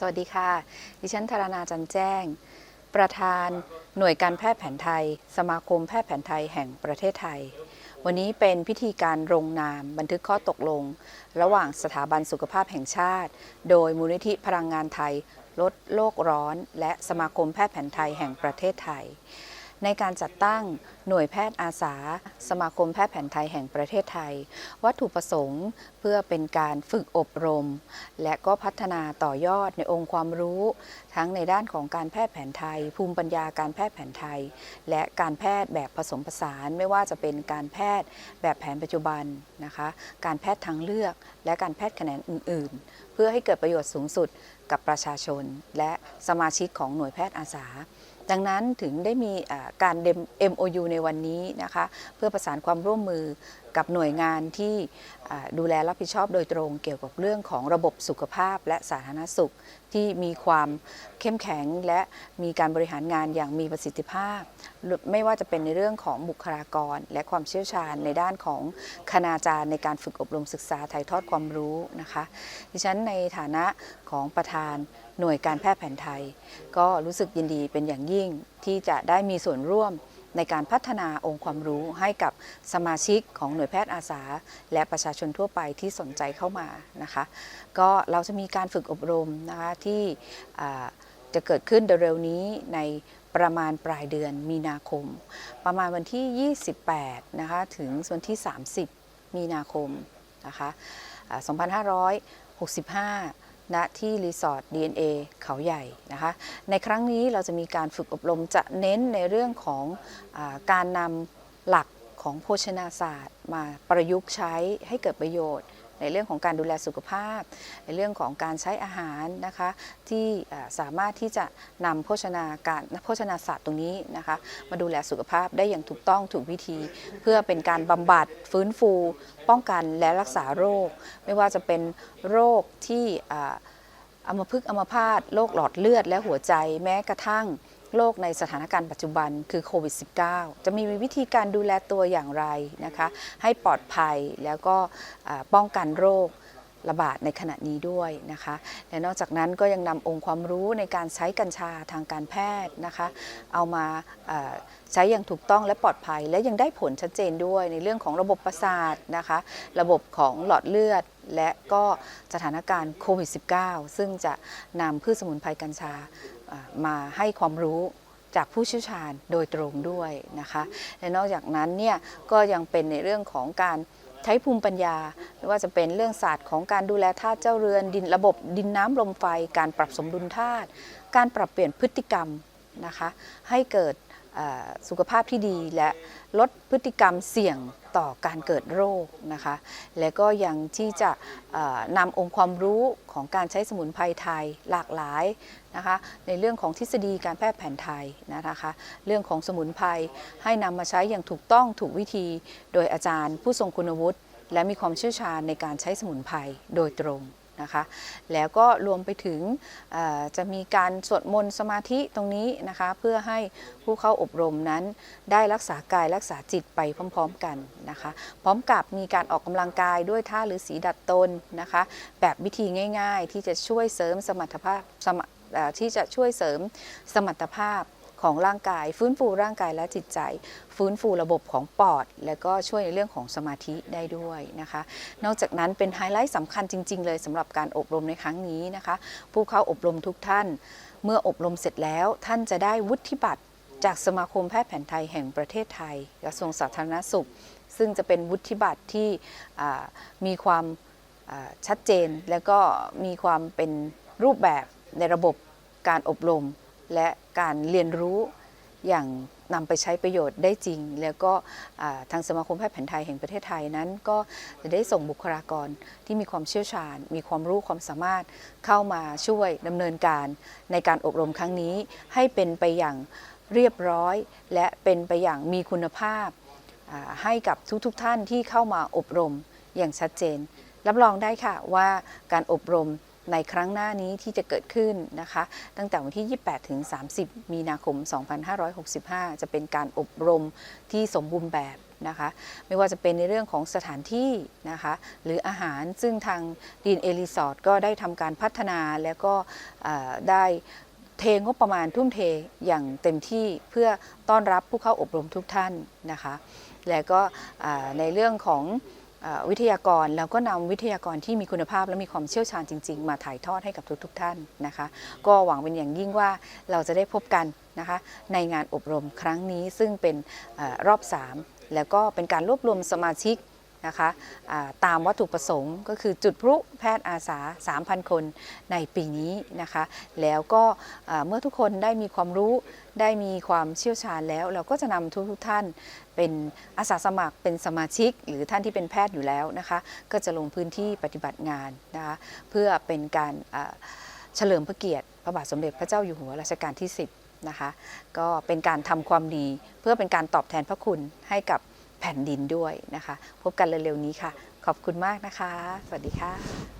สวัสดีค่ะ ดิฉันธารณาจันแจ้ง ประธานหน่วยการแพทย์แผนไทย สมาคมแพทย์แผนไทยแห่งประเทศไทย วันนี้เป็นพิธีการลงนามบันทึกข้อตกลง ระหว่างสถาบันสุขภาพแห่งชาติ โดยมูลนิธิพลังงานไทย ลดโลกร้อน และสมาคมแพทย์แผนไทยแห่งประเทศไทย ในการจัดตั้งหน่วยแพทย์อาสา สมาคมแพทย์แผนไทยแห่งประเทศไทย วัตถุประสงค์เพื่อเป็นการฝึกอบรม และก็พัฒนาต่อยอดในองค์ความรู้ ทั้งในด้านของการแพทย์แผนไทย ภูมิปัญญาการแพทย์แผนไทย และการแพทย์แบบผสมผสานไม่ว่าจะเป็นการแพทย์แบบแผนปัจจุบันนะคะ การแพทย์ทางเลือก และการแพทย์แขนงอื่น ๆ เพื่อให้เกิดประโยชน์สูงสุดกับประชาชน และสมาชิกของหน่วยแพทย์อาสา ดังนั้นถึงได้มีอ่าการ MOU ในวันนี้นะคะเพื่อประสานความร่วมมือ กับหน่วยงานที่ดูแลรับผิดชอบโดยตรงเกี่ยวกับเรื่องของระบบสุขภาพและสาธารณสุขที่มีความเข้มแข็งและมีการบริหารงานอย่างมีประสิทธิภาพ ไม่ว่าจะเป็นในเรื่องของบุคลากร และความเชี่ยวชาญในด้านของคณาจารย์ในการฝึกอบรมศึกษาถ่ายทอดความรู้นะคะดิฉันในฐานะของประธานหน่วยการแพทย์แผนไทย ก็รู้สึกยินดีเป็นอย่างยิ่งที่จะได้มีส่วนร่วม ในการพัฒนาองค์ความรู้ให้กับสมาชิกของหน่วยแพทย์อาสา และประชาชนทั่วไปที่สนใจเข้ามานะคะ ก็เราจะมีการฝึกอบรมนะคะที่จะเกิดขึ้นเร็วๆนี้ในประมาณปลายเดือนมีนาคม ประมาณวันที่ 28 นะคะถึงวันที่ 30 มีนาคมนะคะอ่า2565 ณที่รีสอร์ท DNA เขาใหญ่นะคะ ในครั้งนี้เราจะมีการฝึกอบรมจะเน้นในเรื่องของอการนำหลักของโภชนาศาสตร์ มาประยุกต์ใช้ให้เกิดประโยชน์ ในเรื่องของการดูแลสุขภาพ ในเรื่องของการใช้อาหารนะคะที่สามารถที่จะนำโภชนาการโภชนาศาสตร์ตรงนี้นะคะมาดูแลสุขภาพได้อย่างถูกต้องถูกวิธี เพื่อเป็นการบำบัดฟื้นฟู ป้องกันและรักษาโรค ไม่ว่าจะเป็นโรคที่อัมพฤกษ์อัมพาตโรคหลอดเลือดและหัวใจแม้กระทั่ง โรคในสถานการณ์ปัจจุบันคือโควิด -19 จะมีวิธีการดูแลตัวอย่างไรนะคะให้ปลอดภัยแล้วก็ป้องกันโรคระบาดในขณะนี้ด้วยนะคะ และนอกจากนั้นก็ยังนำองค์ความรู้ในการใช้กัญชาทางการแพทย์นะคะ เอามาใช้อย่างถูกต้องและปลอดภัย และยังได้ผลชัดเจนด้วยในเรื่องของระบบประสาทนะคะ ระบบของหลอดเลือด และก็สถานการณ์โควิด -19 ซึ่งจะนำพืชสมุนไพรกัญชา มาให้ความรู้จากผู้เชี่ยวชาญโดยตรงด้วยนะคะและนอกจากนั้นเนี่ยก็ยังเป็นในเรื่องของการใช้ภูมิปัญญาไม่ว่าจะเป็นเรื่องศาสตร์ของการดูแลธาตุเจ้าเรือนดินระบบดินน้ำลมไฟ การปรับสมดุลธาตุการปรับเปลี่ยนพฤติกรรมนะคะให้เกิด สุขภาพที่ดีและลดพฤติกรรมเสี่ยงต่อการเกิดโรคนะคะ และก็ยังที่จะนำองค์ความรู้ของการใช้สมุนไพรไทยหลากหลายนะคะในเรื่องของทฤษฎีการแพทย์แผนไทยนะคะเรื่องของสมุนไพรให้นำมาใช้อย่างถูกต้องถูกวิธี โดยอาจารย์ผู้ทรงคุณวุฒิและมีความเชี่ยวชาญในการใช้สมุนไพรโดยตรง นะคะ แล้วก็รวมไปถึงจะมีการสวดมนต์สมาธิตรงนี้นะคะ เพื่อให้ผู้เข้าอบรมนั้น ได้รักษากายรักษาจิตไปพร้อม ๆกันนะคะ พร้อมกับมีการออกกำลังกายด้วยท่าหรือสีดัดตนนะคะ แบบวิธีง่าย ๆ ที่จะช่วยเสริมสมรรถภาพที่จะช่วยเสริมสมรรถภาพ ของร่างกาย ฟื้นฟูร่างกายและจิตใจ ฟื้นฟูระบบของปอด และก็ช่วยในเรื่องของสมาธิได้ด้วยนะคะ นอกจากนั้นเป็นไฮไลท์สำคัญจริง ๆ เลยสำหรับการอบรมในครั้งนี้นะคะ ผู้เข้าอบรมทุกท่าน เมื่ออบรมเสร็จแล้วท่านจะได้วุฒิบัตรจากสมาคมแพทย์แผนไทยแห่งประเทศไทยกระทรวงสาธารณสุข ซึ่งจะเป็นวุฒิบัตรที่มีความชัดเจน และก็มีความเป็นรูปแบบในระบบการอบรม และการเรียนรู้อย่างนำไปใช้ประโยชน์ได้จริง แล้วก็ทางสมาคมแพทย์แผนไทยแห่งประเทศไทยนั้น ก็จะได้ส่งบุคลากรที่มีความเชี่ยวชาญ มีความรู้ความสามารถเข้ามาช่วยดำเนินการในการอบรมครั้งนี้ ให้เป็นไปอย่างเรียบร้อย และเป็นไปอย่างมีคุณภาพ ให้กับทุกๆทท่านที่เข้ามาอบรมอย่างชัดเจน รับรองได้ค่ะว่าการอบรม ในครั้งหน้านี้ที่จะเกิดขึ้นนะคะ ตั้งแต่วันที่ 28 ถึง 30 มีนาคม 2565 จะเป็นการอบรมที่สมบูรณ์แบบนะคะไม่ว่าจะเป็นในเรื่องของสถานที่นะคะหรืออาหารซึ่งทางดีนเอรีสอร์ทก็ได้ทำการพัฒนาแล้วก็ได้เทงบประมาณทุ่มเทอย่างเต็มที่เพื่อต้อนรับผู้เข้าอบรมทุกท่านนะคะ และก็ในเรื่องของ วิทยากรแล้วก็นำวิทยากรที่มีคุณภาพและมีความเชี่ยวชาญจริง ๆ มาถ่ายทอดให้กับทุกๆท่านนะคะ ก็หวังเป็นอย่างยิ่งว่าเราจะได้พบกันนะคะในงานอบรมครั้งนี้ซึ่งเป็นเออรอบ 3 แล้วก็เป็นการรวบรวมสมาชิก นะคะตามวัตถุประสงค์ก็คือจุดพลุแพทย์อาสา 3,000 คนในปีนี้นะคะ แล้วก็เมื่อทุกคนได้มีความรู้ได้มีความเชี่ยวชาญแล้ว เราก็จะนำทุกๆท่านเป็นอาสาสมัครเป็นสมาชิก หรือท่านที่เป็นแพทย์อยู่แล้วนะคะ ก็จะลงพื้นที่ปฏิบัติงานนะคะเพื่อเป็นการเฉลิมพระเกียรติพระบาทสมเด็จพระเจ้าอยู่หัวรัชกาลที่ 10นะคะก็เป็นการทำความดีเพื่อเป็นการตอบแทนพระคุณให้กับ ผ่นดินด้วยนะคะ พบกันเร็วๆนี้ค่ะ ขอบคุณมากนะคะ สวัสดีค่ะ